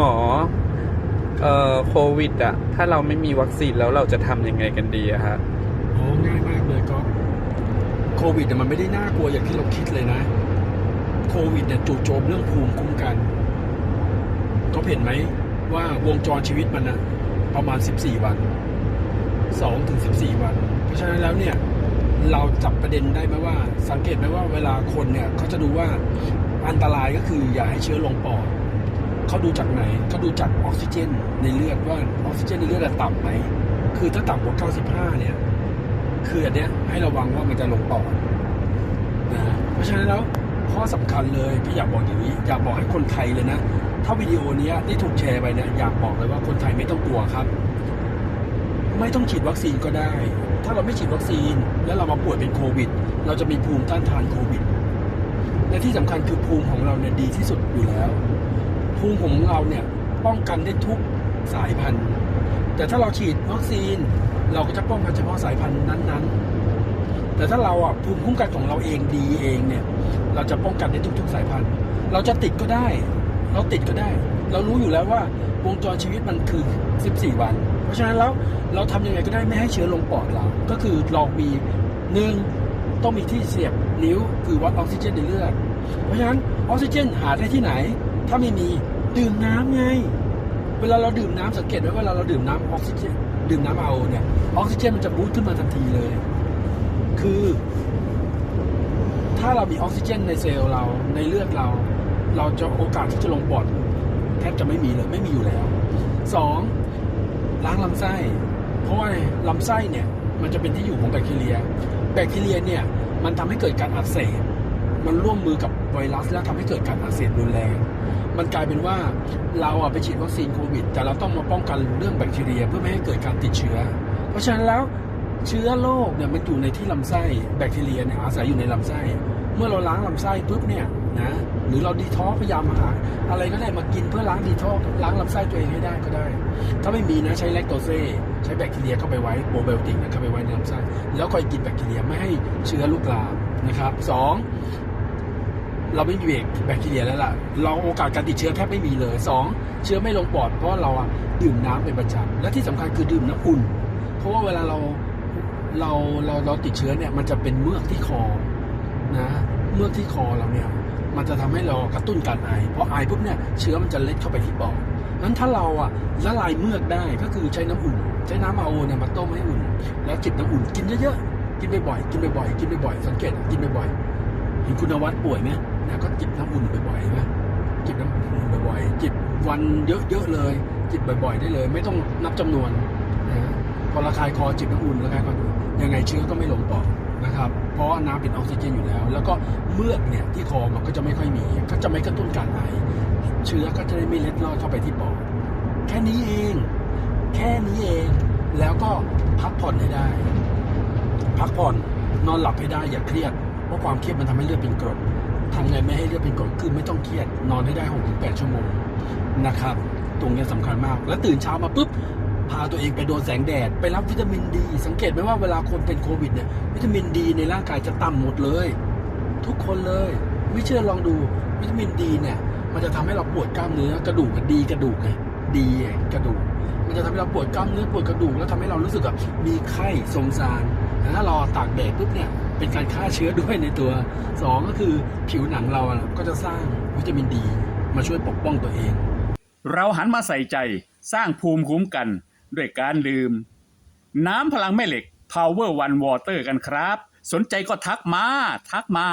หมอเอ่อโควิดอะถ้าเราไม่มีวัคซีนแล้วเราจะทำยังไงกันดีอะฮะโอ้ง่ายมากเลยก็โควิดเนี่ยมันไม่ได้น่ากลัวอย่างที่เราคิดเลยนะ โควิดเนี่ยจู่โจมเรื่องภูมิคุ้มกัน ก็เห็นไหมว่าวงจรชีวิตมันนะประมาณ 14 วัน2ถึง14 วัน เพราะฉะนั้นแล้วเนี่ย เราจับประเด็นได้ไหมว่า สังเกตไหมว่าเวลาคนเนี่ยเขาจะดูว่าอันตรายก็คืออย่าให้เชื้อลงปอด เขาดูจากไหนเขาดูจากออกซิเจนในเลือดว่าออกซิเจนในเลือดต่ำไหมคือถ้าต่ำกว่า95 เนี่ย คืออันเนี้ยให้ระวังว่ามันจะลงปอดนะเพราะฉะนั้นแล้วข้อสำคัญเลยพี่อยากบอกอย่างนี้อยากบอกให้คนไทยเลยนะ ถ้าวิดีโอนี้ได้ถูกแชร์ไปเนี่ยอยากบอกเลยว่าคนไทยไม่ต้องกลัวครับ ไม่ต้องฉีดวัคซีนก็ได้ ถ้าเราไม่ฉีดวัคซีน แล้วเรามาป่วยเป็นโควิด เราจะมีภูมิต้านทานโควิด และที่สำคัญคือภูมิของเราเนี่ยดีที่สุดอยู่แล้ว ภูมิของเราเนี่ยป้องกันได้ทุกสายพันธุ์ แต่ถ้าเราฉีดวัคซีน เราก็จะป้องกันเฉพาะสายพันธุ์นั้นๆ แต่ถ้าเราอะภูมิคุ้มกันของเราเองดีเองเนี่ย เราจะป้องกันได้ทุก ๆ สายพันธุ์ เราจะติดก็ได้ เราติดก็ได้ เรารู้อยู่แล้วว่าวงจรชีวิตมันคือ 14 วัน เพราะฉะนั้นแล้วเราทำยังไงก็ได้ไม่ให้เชื้อลงปอดเรา ก็คือเรามีหนึ่งต้องมีที่เสียบนิ้วคือวัดออกซิเจนในเลือด เพราะฉะนั้นออกซิเจนหาได้ที่ไหน ถ้าไม่มีดื่มน้ำไง เวลาเราดื่มน้ำสังเกตไหมเวลาเราดื่มน้ำออกซิเจนดื่มน้ำเอาเนี่ยออกซิเจนมันจะบูตขึ้นมาทันทีเลย คือ ถ้าเรามีออกซิเจนในเซลล์เราในเลือดเรา เราจะโอกาสที่จะลงปอดแทบจะไม่มีเลยไม่มีอยู่แล้วสองล้างลำไส้ เพราะว่าลำไส้เนี่ย มันจะเป็นที่อยู่ของแบคทีเรีย แบคทีเรียเนี่ยมันทำให้เกิดการอักเสบ มันร่วมมือกับไวรัส แล้วทำให้เกิดการอักเสบรุนแรง มันกลายเป็นว่าเราอะไปฉีดวัคซีนโควิด แต่เราต้องมาป้องกันเรื่องแบคทีเรีย เพื่อไม่ให้เกิดการติดเชื้อ เพราะฉะนั้นแล้วเชื้อโรคเนี่ยมันอยู่ในที่ลำไส้แบคทีเรียเนี่ยอาศัยอยู่ในลำไส้ เมื่อเราล้างลำไส้ปุ๊บเนี่ยนะหรือเราดีท็อกพยายามหา อะไรก็ได้มากินเพื่อล้างดีท็อกล้างลำไส้ตัวเองให้ได้ก็ได้ ถ้าไม่มีนะใช้แลคโตเซใช้แบคทีเรียเข้าไปไว้โปรไบโอติกนะเข้าไปไว้ในลำไส้แล้วคอยกินแบคทีเรียไม่ให้เชื้อลุกลามนะครับสอง เราไม่มีแบคทีเรียแล้วล่ะ เราโอกาสการติดเชื้อแทบไม่มีเลยสองเชื้อไม่ลงปอดเพราะเราดื่มน้ำเป็นประจำและที่สำคัญคือดื่มน้ำอุ่น เพราะว่าเวลาเราเราเราเราติดเชื้อเนี่ยมันจะเป็นเมือกที่คอนะเมือกที่คอเราเนี่ยมันจะทำให้เรากระตุ้นการไอเพอไอปุ๊บเนี่ยเชื้อมันจะเล็ดเข้าไปที่ปอดนั้นถ้าเราอะละลายเมือกได้ก็คือใช้น้ำอุ่น ใช้น้ำอาโอเนี่ยมาต้มให้อุ่น แล้วจิบน้ำอุ่นกินเยอะๆกินบ่อยๆกินบ่อยๆกินบ่อยๆสังเกตกินบ่อยๆเห็นคุณวัดป่วยไหม นะก็จิบน้ำอุ่นบ่อยๆนะจิบน้ำอุ่นบ่อยๆจิบวันเยอะๆเลย จิบบ่อย ๆ ได้เลย ไม่ต้องนับจำนวนนะพอระคายคอจิบน้ำอุ่นระคายคอยังไงเชื้อก็ไม่ลงปอดนะครับ เพราะน้ำเป็นออกซิเจนอยู่แล้ว แล้วก็เมือกเนี่ยที่คอมันก็จะไม่ค่อยมีก็จะไม่กระตุ้นการไอเชื้อก็จะได้ไม่เล็ดลอดเข้าไปที่ปอดแค่นี้เอง แค่นี้เอง แล้วก็พักผ่อนให้ได้ พักผ่อนนอนหลับให้ได้อย่าเครียดเพราะความเครียดมันทำให้เลือดเป็นกรด ทำไงไม่ให้เลือดเป็นกรดคือไม่ต้องเครียดนอนให้ได้ 6-8ถึงชั่วโมงนะครับ ตรงนี้สำคัญมาก แล้วตื่นเช้ามาปุ๊บ พาตัวเองไปโดนแสงแดด ไปรับวิตามินดี สังเกตไหมว่าเวลาคนเป็นโควิดเนี่ยวิตามินดีในร่างกายจะต่ำหมดเลย ทุกคนเลย ไม่เชื่อลองดูวิตามินดีเนี่ย มันจะทำให้เราปวดกล้ามเนื้อกระดูกดีกระดูกไงดีกระดูก มันจะทำให้เราปวดกล้ามเนื้อปวดกระดูกแล้วทำให้เรารู้สึกแบบมีไข้สมซานแต่ถ้าเราตากแดดปุ๊บเนี่ย เป็นการฆ่าเชื้อด้วยในตัวสองก็คือผิวหนังเราก็จะสร้างวิตามินดี มาช่วยปกป้องตัวเอง เราหันมาใส่ใจสร้างภูมิคุ้มกัน ด้วยการดื่ม น้ำพลังแม่เหล็ก Power One Water กันครับ สนใจก็ทักมา ทักมา